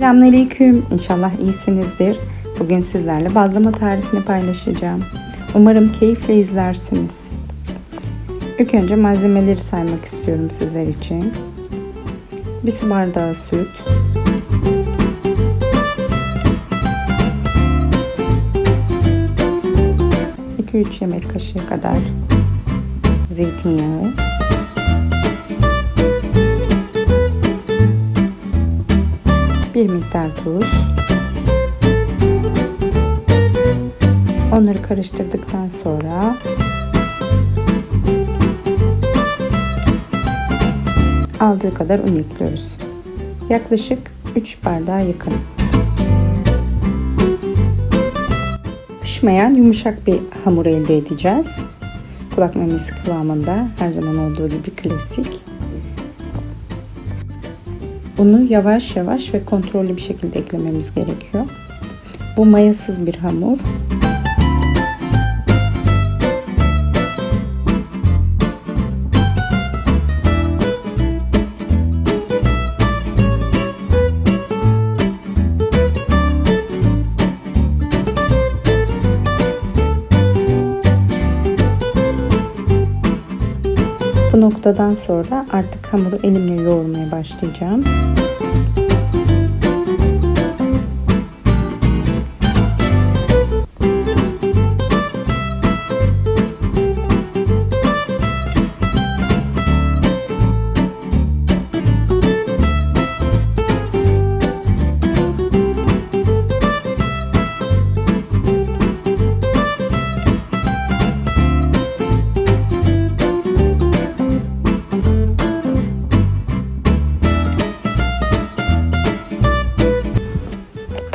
Selamünaleyküm. İnşallah iyisinizdir. Bugün sizlerle bazlama tarifini paylaşacağım. Umarım keyifle izlersiniz. İlk önce malzemeleri saymak istiyorum sizler için. Bir su bardağı süt, üç yemek kaşığı kadar zeytinyağı, bir miktar tuz. Onları karıştırdıktan sonra aldığı kadar un ekliyoruz. Yaklaşık 3 bardağa yakın. Pişmeyen yumuşak bir hamur elde edeceğiz. Kulak memesi kıvamında her zaman olduğu gibi klasik. Bunu yavaş yavaş ve kontrollü bir şekilde eklememiz gerekiyor. Bu mayasız bir hamur. Noktadan sonra artık hamuru elimle yoğurmaya başlayacağım.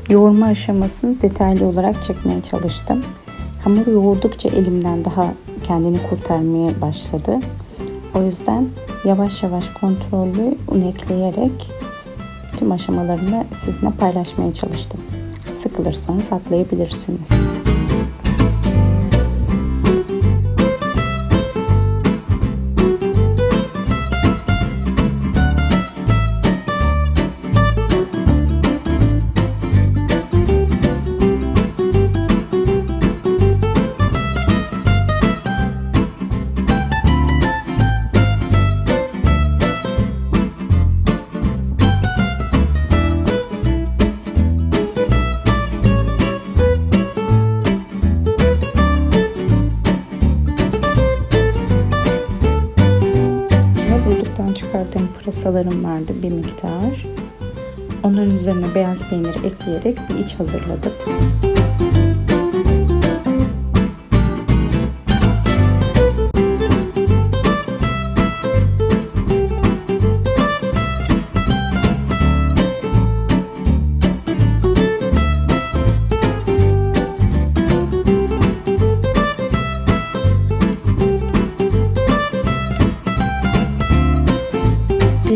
Yoğurma aşamasını detaylı olarak çekmeye çalıştım. Hamur yoğurdukça elimden daha kendini kurtarmaya başladı. O yüzden yavaş yavaş kontrollü un ekleyerek tüm aşamalarını sizinle paylaşmaya çalıştım. Sıkılırsanız atlayabilirsiniz. Pırasalarım vardı bir miktar. Onların üzerine beyaz peynir ekleyerek bir iç hazırladım.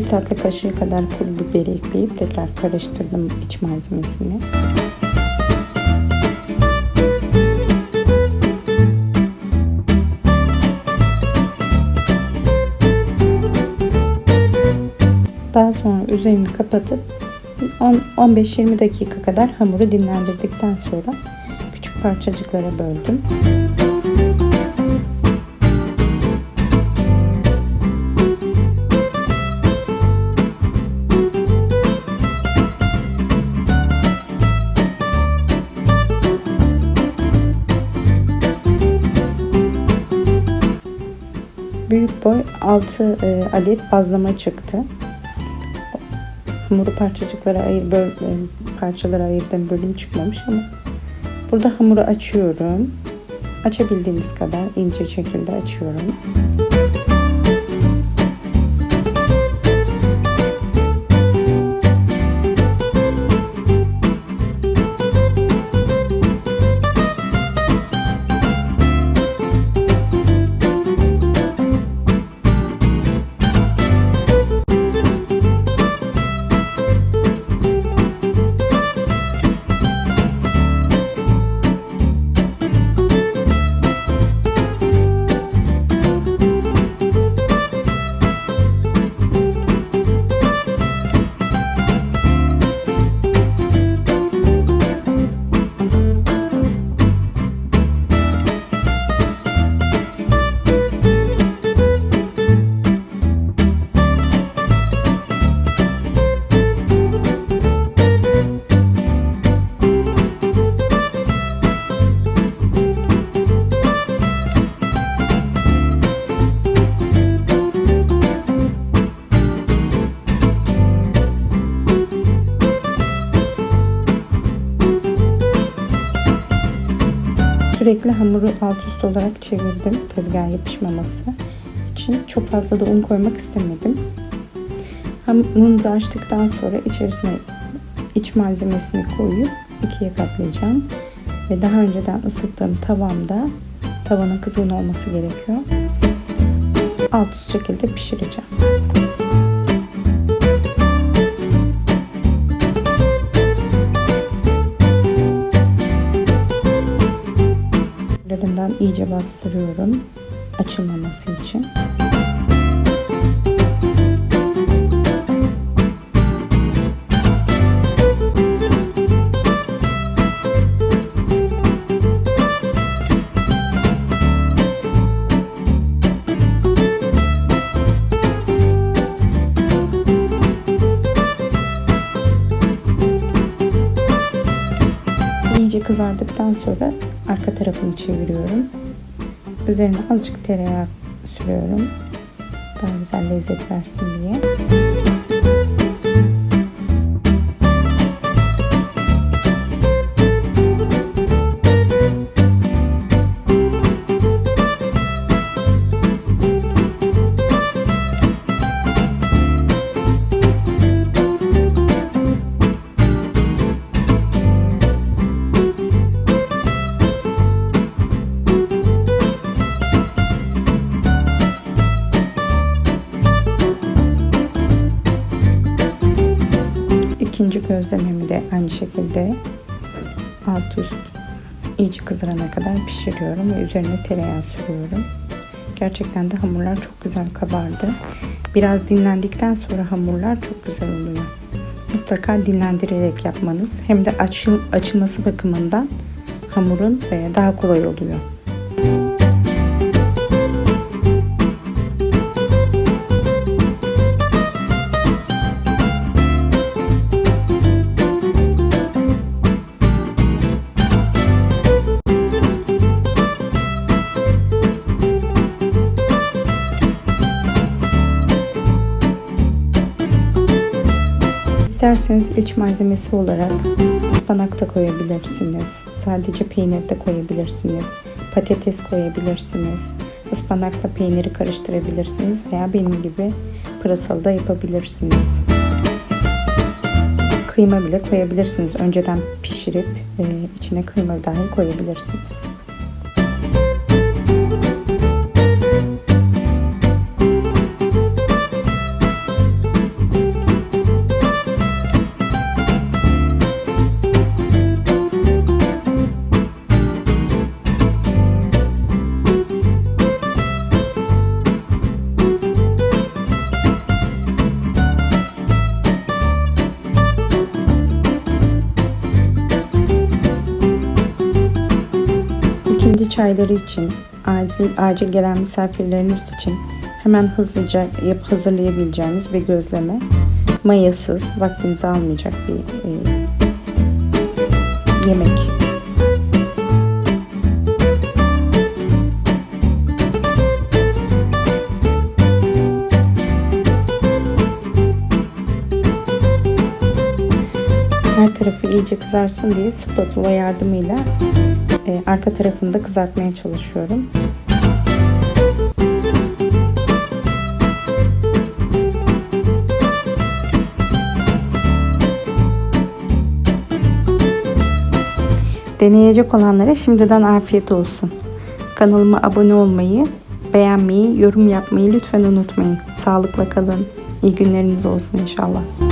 Bir tatlı kaşığı kadar pul biberi ekleyip tekrar karıştırdım iç malzemesini. Daha sonra üzerini kapatıp 15-20 dakika kadar hamuru dinlendirdikten sonra küçük parçacıklara böldüm. Boy 6 e, adet bazlama çıktı. Hamuru parçacıklara ayır, böl, e, parçalara ayırdım bölüm çıkmamış ama burada hamuru açıyorum. Açabildiğiniz kadar ince şekilde açıyorum. Sürekli hamuru alt üst olarak çevirdim tezgaha yapışmaması için. Çok fazla da un koymak istemedim. Hamurunuzu açtıktan sonra içerisine iç malzemesini koyup ikiye katlayacağım. Ve daha önceden ısıttığım tavamda tavanın kızgın olması gerekiyor. Alt üst şekilde pişireceğim. İyice bastırıyorum açılmaması için. Kızardıktan sonra arka tarafını çeviriyorum. Üzerine azıcık tereyağı sürüyorum. Daha güzel lezzet versin diye. Gözlememi de aynı şekilde alt üst iyice kızarana kadar pişiriyorum ve üzerine tereyağı sürüyorum. Gerçekten de hamurlar çok güzel kabardı. Biraz dinlendikten sonra hamurlar çok güzel oluyor. Mutlaka dinlendirerek yapmanız hem de açıl, açılması bakımından hamurun daha kolay oluyor. İsterseniz iç malzemesi olarak ıspanak da koyabilirsiniz. Sadece peynir de koyabilirsiniz. Patates koyabilirsiniz. Ispanakla peyniri karıştırabilirsiniz veya benim gibi pırasalı da yapabilirsiniz. Kıyma bile koyabilirsiniz. Önceden pişirip e, içine kıyma dahi koyabilirsiniz. Çayları için, acil, acil gelen misafirleriniz için hemen hızlıca yap hazırlayabileceğiniz bir gözleme. Mayasız, vaktinizi almayacak bir e, yemek. Her tarafı iyice kızarsın diye spatula yardımıyla e, arka tarafını da kızartmaya çalışıyorum. Deneyecek olanlara şimdiden afiyet olsun. Kanalıma abone olmayı, beğenmeyi, yorum yapmayı lütfen unutmayın. Sağlıkla kalın. İyi günleriniz olsun inşallah.